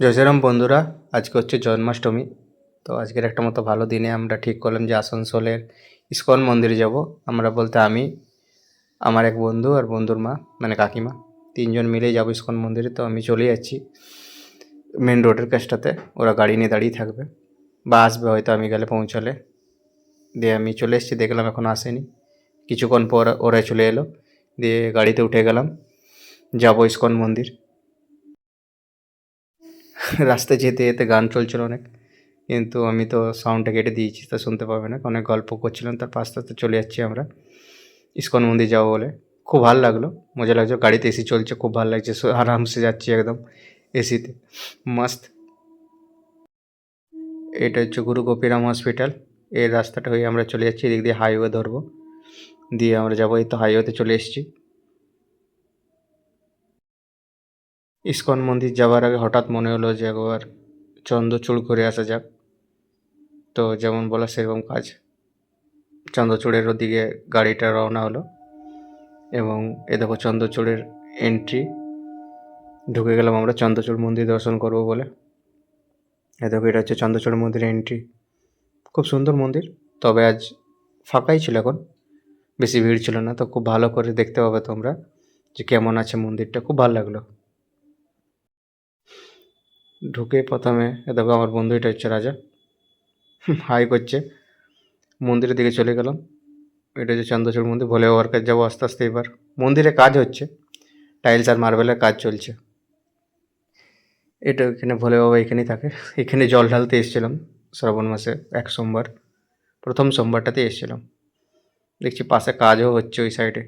জয় শ্রীরাম বন্ধুরা, আজকে হচ্ছে জন্মাষ্টমী। তো আজকের একটা মতো ভালো দিনে আমরা ঠিক করলাম যে আসানসোলের ইস্কন মন্দিরে যাব। আমরা বলতে আমি, আমার এক বন্ধু আর বন্ধুর মা মানে কাকিমা, তিনজন মিলেই যাব ইস্কন মন্দিরে। তো আমি চলে যাচ্ছি মেন রোডের কাছটাতে। ওরা গাড়ি নিয়ে দাঁড়িয়ে থাকবে। বা আসবে হয়তো আমি গেলে পৌঁছালে। দিয়ে আমি চলে এসেছি, দেখলাম এখন আসেনি। কিছুক্ষণ পর ওরা চলে এলো। দিয়ে গাড়িতে উঠে গেলাম। যাব ইস্কন মন্দির। রাস্তায় যেতে যেতে গান চলছিল অনেক। কিন্তু আমি তো সাউন্ডটা কেটে দিয়েছি, তা শুনতে পাবে না। অনেক গল্প করছিলাম, তার পাশ আস্তে চলে যাচ্ছি আমরা। ইস্কন মন্দির যাব বলে। খুব ভালো লাগল, মজা লাগছে। গাড়িতে এসি চলছে, খুব ভালো লাগছে। আরামসে যাচ্ছি একদম এসিতে। মস্ত। এটা হচ্ছে গুরু গোপীরাম হসপিটাল এই রাস্তাটা হয়ে আমরা চলে যাচ্ছি, এদিক দিয়ে হাইওয়ে ধরবো। দিয়ে আমরা যাব, এই তো হাইওয়েতে চলে এসেছি। ইস্কন মন্দির যাওয়ার আগে হঠাৎ মনে হলো যে একবার চন্দ্রচূড় ঘুরে আসা যাক। তো যেমন বলা সেরকম কাজ। চন্দ্রচূড়ের ওদিকে গাড়িটা রওনা হলো এবং এ দেখো চন্দ্রচূড়ের এন্ট্রি ঢুকে গেলাম আমরা চন্দ্রচূড় মন্দির দর্শন করব বলে। এ দেখো এটা হচ্ছে চন্দ্রচূড় মন্দিরের এন্ট্রি খুব সুন্দর মন্দির, তবে আজ ফাঁকাই ছিল এখন। বেশি ভিড় ছিল না, তো খুব ভালো করে দেখতে পাবে তোমরা যে কেমন আছে মন্দিরটা। খুব ভালো লাগল। ঢুকে প্রথমে, এ দেখো আমার বন্ধু, এটা হচ্ছে রাজা। হাই করছে, মন্দিরের দিকে চলে গেলাম। এটা হচ্ছে চন্দ্রচূড় মন্দির, ভোলে বাবার কাছে যাব আস্তে আস্তে এবার। মন্দিরে কাজ হচ্ছে টাইলস আর মার্বেলের কাজ চলছে। এটা এখানে ভোলে বাবা এখানেই থাকে। এখানে জল ঢালতে এসেছিলাম, শ্রাবণ মাসে, এক সোমবার, প্রথম সোমবারটাতে এসেছিলাম। দেখছি পাশে কাজও হচ্ছে ওই সাইডে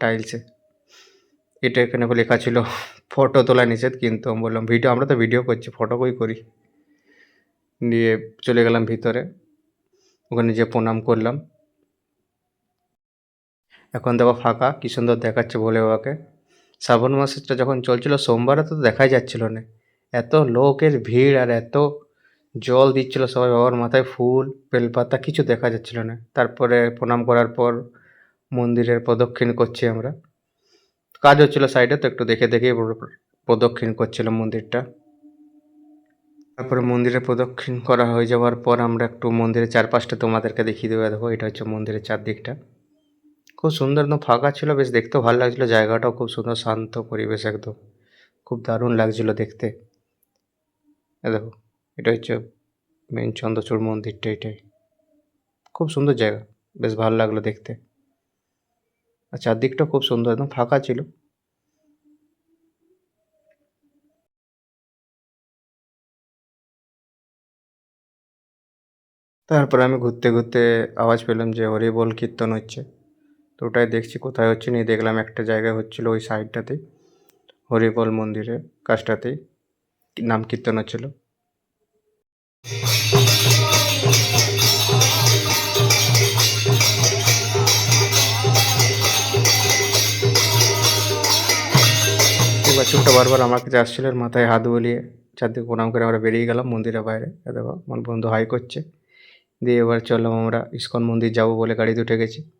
টাইলসে এটা এখানে লেখা ছিল, ফটো তোলা নিষেধ। কিন্তু আমি বললাম, ভিডিও, আমরা তো ভিডিও করছি, ফটো কই করি? নিয়ে চলে গেলাম ভিতরে। ওখানে যে প্রণাম করলাম। এখন দেখো ফাঁকা, কী সুন্দর দেখাচ্ছে ভোলে বাবাকে। শ্রাবণ মাসটা যখন চলছিল, সোমবারে তো দেখাই যাচ্ছিল না। এত লোকের ভিড় আর এত জল দিচ্ছিল সবাই, বাবার মাথায় ফুল, বেলপাতা, কিছু দেখা যাচ্ছিল না। তারপরে প্রণাম করার পর মন্দিরের প্রদক্ষিণ করছি আমরা। কাজ হচ্ছিল সাইডে তো একটু দেখে দেখে প্রদক্ষিণ করছিলাম মন্দিরটা। তারপরে মন্দিরে প্রদক্ষিণ করা হয়ে যাওয়ার পর আমরা একটু মন্দিরের চারপাশটা তোমাদেরকে দেখিয়ে দেবো। দেখো, এটা হচ্ছে মন্দিরের চারদিকটা। খুব সুন্দর একদম ফাঁকা ছিল, বেশ দেখতেও ভালো লাগছিল, জায়গাটাও খুব সুন্দর, শান্ত পরিবেশ একদম। খুব দারুণ লাগছিল দেখতে। দেখো, এটা হচ্ছে মেন চন্দ্রচূড় মন্দিরটা, এটাই। খুব সুন্দর জায়গা, বেশ ভালো লাগল দেখতে। আর চারদিকটা খুব সুন্দর, একদম ফাঁকা ছিল। তারপরে আমি ঘুরতে ঘুরতে আওয়াজ পেলাম যে হরিবোল কীর্তন হচ্ছে। তো ওটাই দেখছি, কোথায় হচ্ছে নিয়ে দেখলাম একটা জায়গায় হচ্ছিল ওই সাইডটাতেই হরিবোল মন্দিরের কাছটাতেই নাম কীর্তন হচ্ছিল। বাছুরটা বারবার আমার কাছে আসছিল মাথায় হাত বলিয়ে চারদিকে প্রণাম করে আমরা বেরিয়ে গেলাম মন্দিরের বাইরে। দেখো, আমার বন্ধু হাই করছে। দিয়ে এবার চললাম আমরা ইস্কন মন্দির যাব বলে গাড়িতে উঠে গেছি।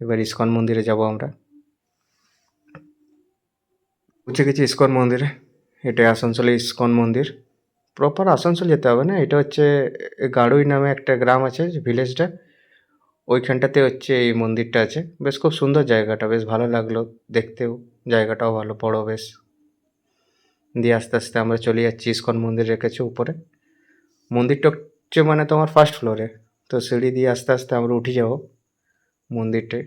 এবার ইস্কন মন্দিরে যাব আমরা। পৌঁছে গেছি ইস্কন মন্দিরে। এটা আসানসোলে ইস্কন মন্দির। প্রপার আসানসোল যেতে হবে না, এটা হচ্ছে গাড়ুই নামে একটা গ্রাম আছে, ভিলেজটা। ওইখানটাতে হচ্ছে এই মন্দিরটা আছে। বেশ খুব সুন্দর জায়গাটা, বেশ ভালো লাগল দেখতেও। জায়গাটাও ভালো বড় বেশ। দিয়ে আস্তে আস্তে আমরা চলে যাচ্ছি ইস্কন মন্দির রেখেছে উপরে। মন্দিরটা হচ্ছে মানে তোমার ফার্স্ট ফ্লোরে তো সিঁড়ি দিয়ে আস্তে আস্তে আমরা উঠে যাব মন্দিরটায়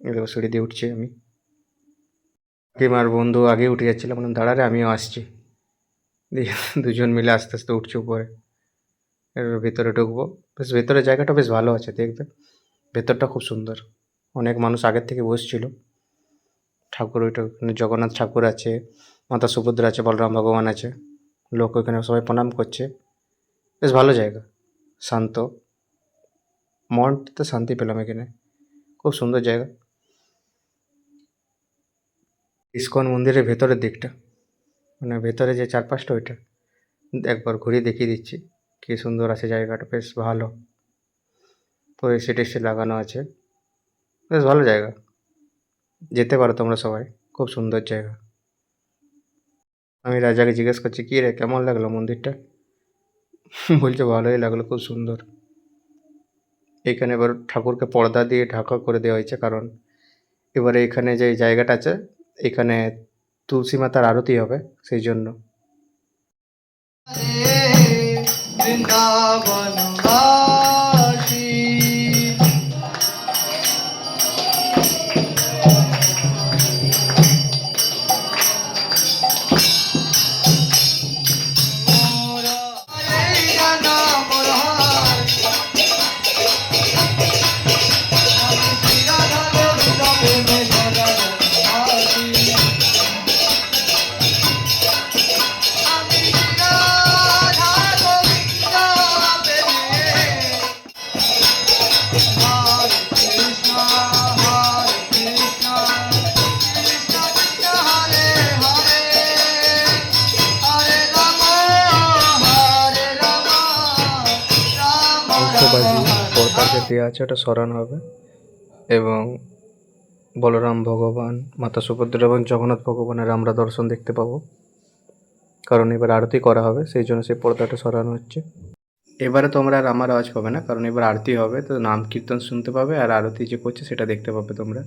এবার সিঁড়ি দিয়ে উঠছি আমি। আমার বন্ধু আগে উঠে যাচ্ছিলাম বললাম দাঁড়ারে আমিও আসছি। দিয়ে দুজন মিলে আস্তে আস্তে উঠছি উপরে। এবার ভিতরে ঢুকবো। বেশ ভেতরে জায়গাটা বেশ ভালো আছে, দেখবে। ভেতরটা খুব সুন্দর। অনেক মানুষ আগের থেকে বসছিল। ঠাকুর ওইটা, জগন্নাথ ঠাকুর আছে। মাতা সুভদ্রা আছে, বলরাম ভগবান আছে, লোক ওইখানে সবাই প্রণাম করছে। বেশ ভালো জায়গা, শান্ত। মনটাতে শান্তি পেলাম এখানে, খুব সুন্দর জায়গা। ইস্কন মন্দিরের ভেতরের দিকটা মানে ভেতরে যে চারপাশটা ওইটা, একবার ঘুরিয়ে দেখিয়ে দিচ্ছি, কী সুন্দর আছে জায়গাটা, বেশ ভালো। তো এসি টেসি লাগানো আছে, বেশ ভালো জায়গা। যেতে পারো তোমরা সবাই, খুব সুন্দর জায়গা। আমি রাজাকে জিজ্ঞেস করছি, কী রে, কেমন লাগল মন্দিরটা? বলছে, ভালোই লাগল, খুব সুন্দর। এখানে এবার ঠাকুরকে পর্দা দিয়ে ঢাকা করে দেওয়া হয়েছে, কারণ এবারে এখানে যে জায়গাটা আছে, এখানে তুলসী মাতার আরতি হবে, সেই জন্য। বৃন্দাবনবাসী দেওয়া আছে, ওটা সরানো হবে। এবং বলরাম ভগবান, মাতা সুভদ্রা এবং জগন্নাথ ভগবানের আমরা দর্শন দেখতে পাবো। কারণ এবার আরতি করা হবে, সেই জন্য সেই পর্দাটা সরানো হচ্ছে। এবারে তোমরা আর আমার আওয়াজ পাবে না, কারণ এবার আরতি হবে, তো নাম কীর্তন শুনতে পাবে আর আরতি যে করছে সেটা দেখতে পাবে তোমরা।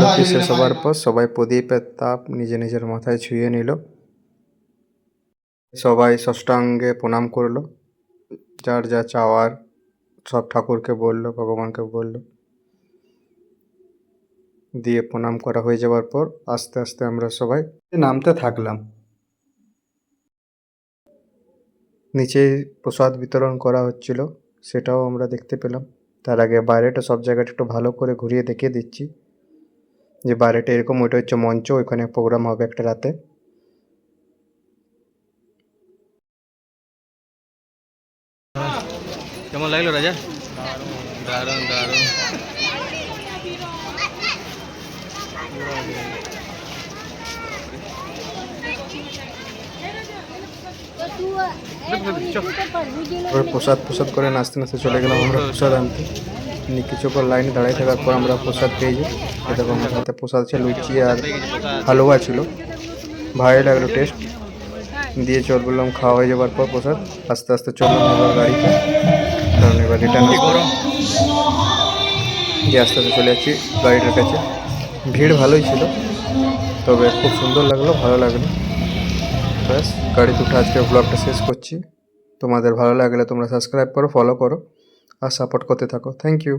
আরতি শেষ হবার পর সবাই প্রদীপের তাপ নিজে নিজের মাথায় ছুঁয়ে নিল। সবাই ষষ্ঠাঙ্গে প্রণাম করল। যার যা চাওয়ার সব ঠাকুরকে বলল ভগবানকে বলল। দিয়ে প্রণাম করা হয়ে যাওয়ার পর আস্তে আস্তে আমরা সবাই নামতে থাকলাম। নিচে প্রসাদ বিতরণ করা হচ্ছিল সেটাও আমরা দেখতে পেলাম। তার আগে বাইরেটা সব জায়গাটা একটু ভালো করে ঘুরিয়ে দেখিয়ে দিচ্ছি। যে বাইরেটা এরকম ওইটা হচ্ছে মঞ্চ ওইখানে প্রোগ্রাম হবে একটা রাতে কেমন লাগল রাজা দারুণ দারুণ এবার প্রসাদ প্রসাদ করে নাচতে নাচতে চলে গেলাম আমরা প্রসাদ আনতে নিয়ে কিছুক্ষণ লাইনে দাঁড়িয়ে থাকার পর আমরা প্রসাদ পেয়ে যাই আমার প্রসাদ ছিল, লুচি আর হালুয়া ছিল। ভালোই লাগল টেস্ট দিয়ে চল বললাম, খাওয়া হয়ে যাবার পর প্রসাদ। আস্তে আস্তে চললাম এবার গাড়িতে কারণ এবার রিটার্ন দিয়ে আস্তে আস্তে চলে যাচ্ছি গাড়িটার কাছে। ভিড় ভালোই ছিল, তবে খুব সুন্দর লাগল, ভালো লাগল। ব্যাস গাড়িতে উঠে আজকে ব্লগটা শেষ করছি। তোমাদের ভালো লাগলে তোমরা সাবস্ক্রাইব করো ফলো করো, আর সাপোর্ট করতে থাকো। Thank you